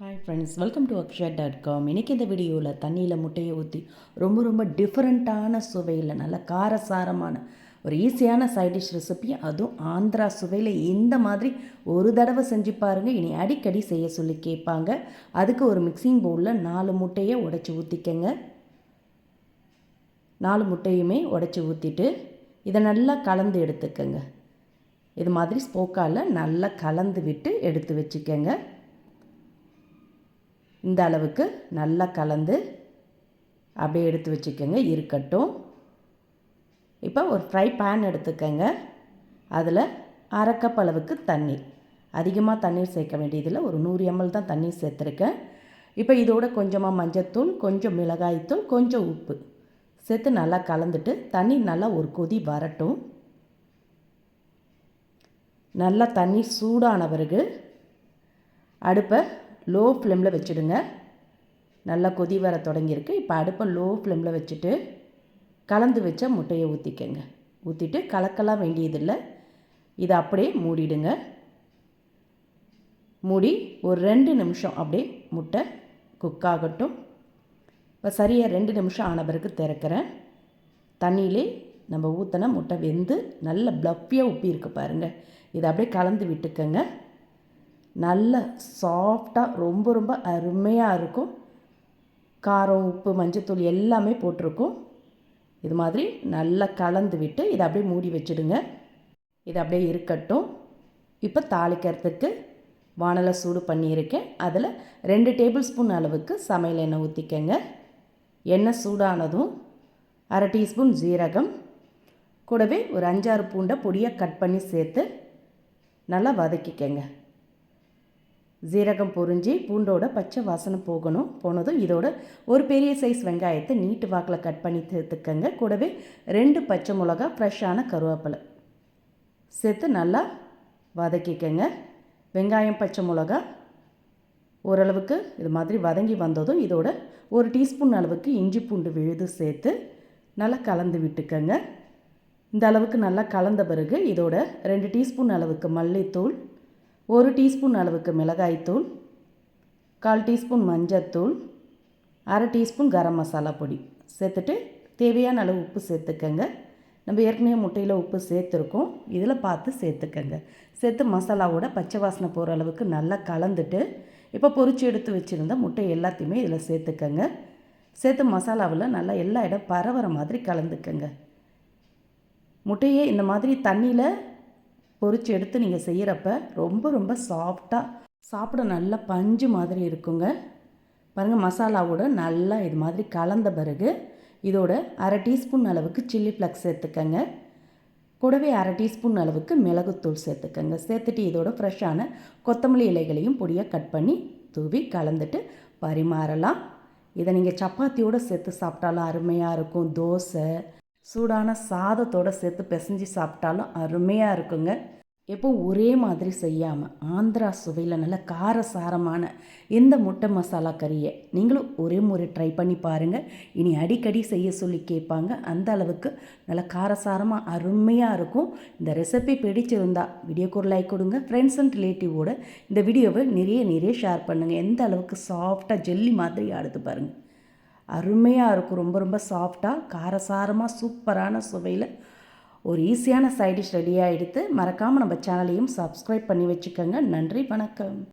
Hi friends welcome to Akshaya dot com இன்றைக்கி இந்த வீடியோவில் தண்ணியில் முட்டையை ஊற்றி ரொம்ப ரொம்ப டிஃப்ரெண்ட்டான சுவையில் நல்ல காரசாரமான ஒரு ஈஸியான சைட் டிஷ் ரெசிபி அதுவும் ஆந்திரா சுவையில் இந்த மாதிரி ஒரு தடவை செஞ்சு பாருங்கள் இனி அடிக்கடி செய்ய சொல்லி கேட்பாங்க. அதுக்கு ஒரு மிக்சிங் பவுலில் நாலு முட்டையை உடச்சி ஊற்றிக்கங்க நாலு முட்டையுமே உடச்சி ஊற்றிட்டு இதை நல்லா கலந்து எடுத்துக்கங்க. இது மாதிரி ஸ்போக்கால் நல்லா கலந்து விட்டு எடுத்து வச்சுக்கோங்க. இந்த அளவுக்கு நல்லா கலந்து அப்படியே எடுத்து வச்சுக்கோங்க. இருக்கட்டும். இப்போ ஒரு ஃப்ரை பேன் எடுத்துக்கோங்க. அதில் அரைக்கப் அளவுக்கு தண்ணீர். அதிகமாக தண்ணீர் சேர்க்க வேண்டியதில்லை. ஒரு நூறு எம்எல் தான் தண்ணீர் சேர்த்துருக்கேன். இப்போ இதோட கொஞ்சமாக மஞ்சத்தூள் கொஞ்சம் மிளகாய்த்தூள் கொஞ்சம் உப்பு சேர்த்து நல்லா கலந்துட்டு தண்ணி நல்லா ஒரு கொதி வரட்டும். நல்லா தண்ணி சூடான பிறகு அடுப்பை லோ ஃப்ளேமில் வச்சுடுங்க. நல்லா கொதி வர தொடங்கியிருக்கு. இப்போ அடுப்பை லோ ஃப்ளேமில் வச்சுட்டு கலந்து வச்ச முட்டையை ஊற்றிக்கங்க ஊற்றிட்டு கலக்கலாம் வேண்டியதில்லை. இதை அப்படியே மூடிடுங்க. மூடி ஒரு ரெண்டு நிமிஷம் அப்படியே முட்டை குக் ஆகட்டும். இப்போ சரியாக ரெண்டு நிமிஷம் ஆன பிறகு திறக்கிறேன். தண்ணியிலே நம்ம ஊற்றின முட்டை வெந்து நல்ல ப்ளப்பியாக உப்பி இருக்கு பாருங்கள் இதை அப்படியே கலந்து விட்டுக்கங்க. நல்ல சாஃப்டாக ரொம்ப ரொம்ப அருமையாக இருக்கும். காரம் உப்பு மஞ்சத்தூள் எல்லாமே போட்டிருக்கும். இது மாதிரி நல்லா கலந்து விட்டு இதை அப்படியே மூடி வச்சுடுங்க. இது அப்படியே இருக்கட்டும். இப்போ தாளிக்கிறதுக்கு வானலை சூடு பண்ணியிருக்கேன். அதில் ரெண்டு டேபிள் ஸ்பூன் அளவுக்கு சமையல் எண்ணெய் ஊற்றிக்கங்க எண்ணெய் சூடானதும் அரை டீஸ்பூன் ஜீரகம். கூடவே ஒரு அஞ்சாறு பூண்டை பொடியாக கட் பண்ணி சேர்த்து நல்லா வதக்கிக்கங்க. ஜீரகம் பொறிஞ்சி பூண்டோட பச்சை வாசனை போகணும் போனதும் இதோட ஒரு பெரிய சைஸ் வெங்காயத்தை நீட்டு வாக்கில் கட் பண்ணி சேர்த்துக்கங்க. கூடவே ரெண்டு பச்சை மிளகா ஃப்ரெஷ்ஷான கருவேப்பிலை சேர்த்து நல்லா வதக்கிக்கங்க. வெங்காயம் பச்சை மிளகா ஓரளவுக்கு இது மாதிரி வதங்கி வந்ததும் இதோட ஒரு டீஸ்பூன் அளவுக்கு இஞ்சி பூண்டு விழுது சேர்த்து நல்லா கலந்து விட்டுக்கங்க. இந்த அளவுக்கு நல்லா கலந்த பிறகு இதோட ரெண்டு டீஸ்பூன் அளவுக்கு மல்லித்தூள் ஒரு டீஸ்பூன் அளவுக்கு மிளகாய்த்தூள் கால் டீஸ்பூன் மஞ்சத்தூள் அரை டீஸ்பூன் கரம் மசாலா பொடி சேர்த்துட்டு தேவையான அளவு உப்பு சேர்த்துக்கங்க. நம்ம ஏற்கனவே முட்டையில் உப்பு சேர்த்துருக்கோம். இதில் பார்த்து சேர்த்துக்கங்க. சேர்த்து மசாலாவோட பச்சை வாசனை போகிற அளவுக்கு நல்லா கலந்துட்டு இப்போ பொறிச்சு எடுத்து வச்சுருந்த முட்டை எல்லாத்தையுமே இதில் சேர்த்துக்கங்க. சேர்த்து மசாலாவில் நல்லா எல்லா இடம் பரவுற மாதிரி கலந்துக்கங்க. முட்டையே இந்த மாதிரி தண்ணியில் பொறிச்சு எடுத்து நீங்கள் செய்கிறப்ப ரொம்ப ரொம்ப சாஃப்டாக சாப்பிட நல்ல பஞ்சு மாதிரி இருக்குங்க. பாருங்கள் மசாலாவோட நல்லா இது மாதிரி கலந்த பிறகு இதோட அரை டீஸ்பூன் அளவுக்கு சில்லி ஃப்ளக்ஸ் சேர்த்துக்கங்க. கூடவே அரை டீஸ்பூன் அளவுக்கு மிளகுத்தூள் சேர்த்துக்கங்க. சேர்த்துட்டு இதோட ஃப்ரெஷ்ஷான கொத்தமல்லி இலைகளையும் பொடியாக கட் பண்ணி தூவி கலந்துட்டு பரிமாறலாம். இதை நீங்கள் சப்பாத்தியோடு சேர்த்து சாப்பிட்டாலும் அருமையாக இருக்கும். தோசை சூடான சாதத்தோடு சேர்த்து பிசைஞ்சு சாப்பிட்டாலும் அருமையாக இருக்குங்க. எப்போ ஒரே மாதிரி செய்யாமல் ஆந்திரா சுவையில் நல்ல காரசாரமான இந்த முட்டை மசாலா கறியை நீங்களும் ஒரே முறை ட்ரை பண்ணி பாருங்கள் இனி அடிக்கடி செய்ய சொல்லி கேட்பாங்க. அந்த அளவுக்கு நல்ல காரசாரமாக அருமையாக இருக்கும். இந்த ரெசிபி பிடிச்சிருந்தா வீடியோக்கு ஒரு லைக் கொடுங்க. ஃப்ரெண்ட்ஸ் அண்ட் ரிலேட்டிவோட இந்த வீடியோவை நிறைய நிறைய ஷேர் பண்ணுங்கள் எந்த அளவுக்கு சாஃப்டாக ஜெல்லி மாதிரி ஆடுது பாருங்கள் அருமையாக இருக்கும். ரொம்ப ரொம்ப சாஃப்டாக காரசாரமாக சூப்பரான சுவையில் ஒரு ஈஸியான சைடிஷ் ரெடியாக எடுத்து மறக்காமல் நம்ம சேனலையும் சப்ஸ்கிரைப் பண்ணி வச்சுக்கோங்க. நன்றி வணக்கம்.